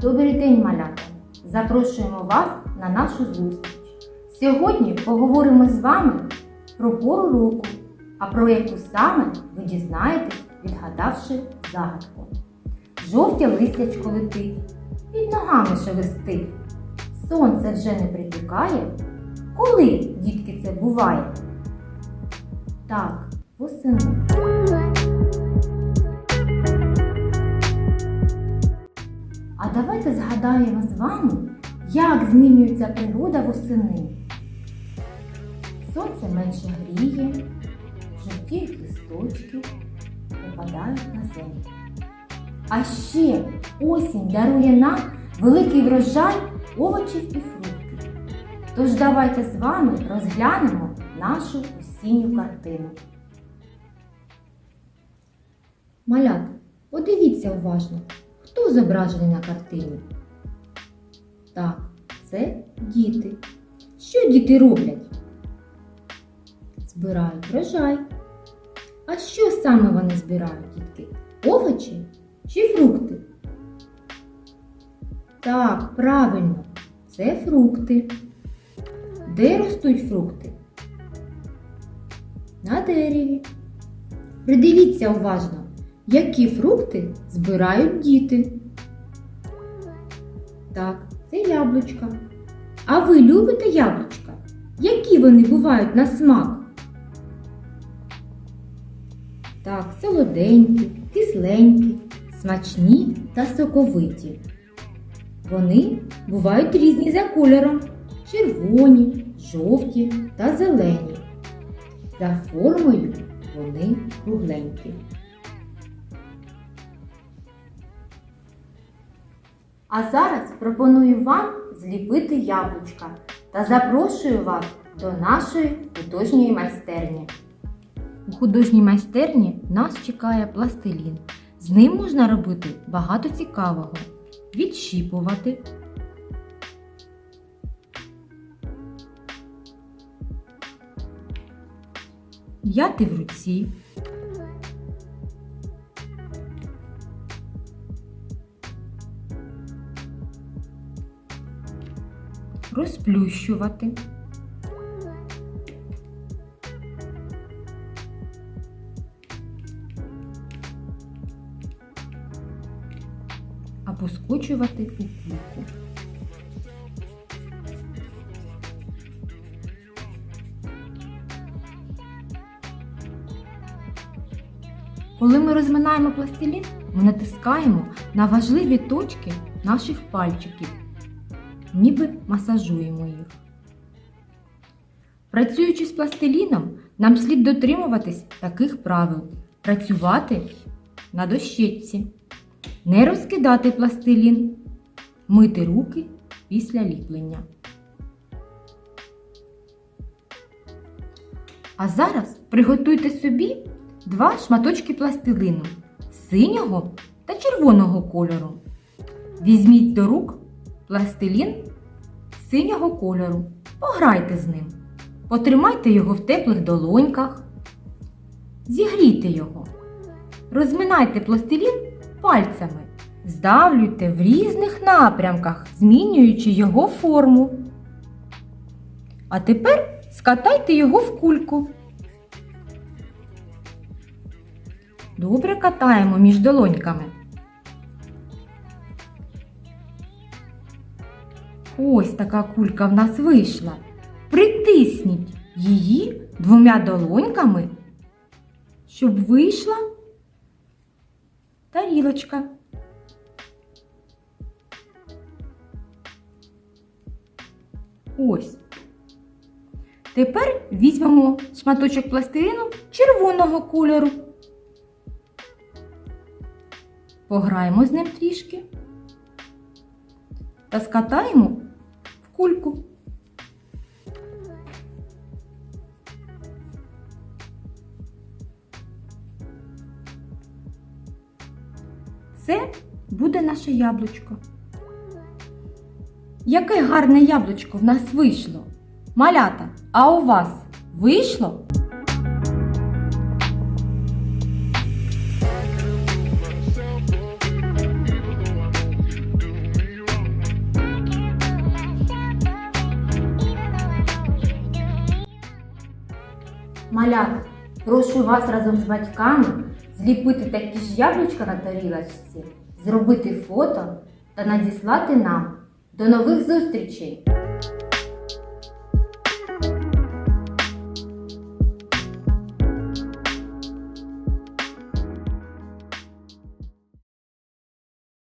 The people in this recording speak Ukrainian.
Добрий день, малята! Запрошуємо вас на нашу зустріч. Сьогодні поговоримо з вами про пору року, а про яку саме ви дізнаєтесь, відгадавши загадку. Жовтє листячко летить, під ногами шелестить. Сонце вже не припікає. Коли, дітки, це буває? Так, восени. Давайте згадаємо з вами, як змінюється природа восени. Сонце менше гріє, жовтіють листочки, попадають на землю. А ще осінь дарує нам великий врожай овочів і фруктів. Тож давайте з вами розглянемо нашу осінню картину. Малята, подивіться уважно, хто зображений на картині. Так, це діти. Що діти роблять? Збирають врожай. А що саме вони збирають, дітки? Овочі чи фрукти? Так, правильно, це фрукти. Де ростуть фрукти? На дереві. Придивіться уважно, які фрукти збирають діти. Так, це яблучка. А ви любите яблучка? Які вони бувають на смак? Так, солоденькі, кисленькі, смачні та соковиті. Вони бувають різні за кольором: червоні, жовті та зелені. За формою вони кругленькі. А зараз пропоную вам зліпити яблучка та запрошую вас до нашої художньої майстерні. У художній майстерні нас чекає пластилін. З ним можна робити багато цікавого. Відщіпувати, м'яти в руці, розплющувати, або скочувати у кульку. Коли ми розминаємо пластилін, ми натискаємо на важливі точки наших пальчиків, ніби масажуємо їх. Працюючи з пластиліном, нам слід дотримуватись таких правил: працювати на дощечці, не розкидати пластилін, мити руки після ліплення. А зараз приготуйте собі два шматочки пластилину синього та червоного кольору. Візьміть до рук пластилін синього кольору. Пограйте з ним. Потримайте його в теплих долоньках. Зігрійте його. Розминайте пластилін пальцями. Здавлюйте в різних напрямках, змінюючи його форму. А тепер скатайте його в кульку. Добре катаємо між долоньками. Ось така кулька в нас вийшла. Притисніть її двома долоньками, щоб вийшла тарілочка. Ось. Тепер візьмемо шматочок пластилину червоного кольору. Пограємо з ним трішки та скатаємо кульку. Це буде наше яблучко. Яке гарне яблучко в нас вийшло. Малята, а у вас вийшло? Малята, прошу вас разом з батьками зліпити такі ж яблучка на тарілочці, зробити фото та надіслати нам. До нових зустрічей!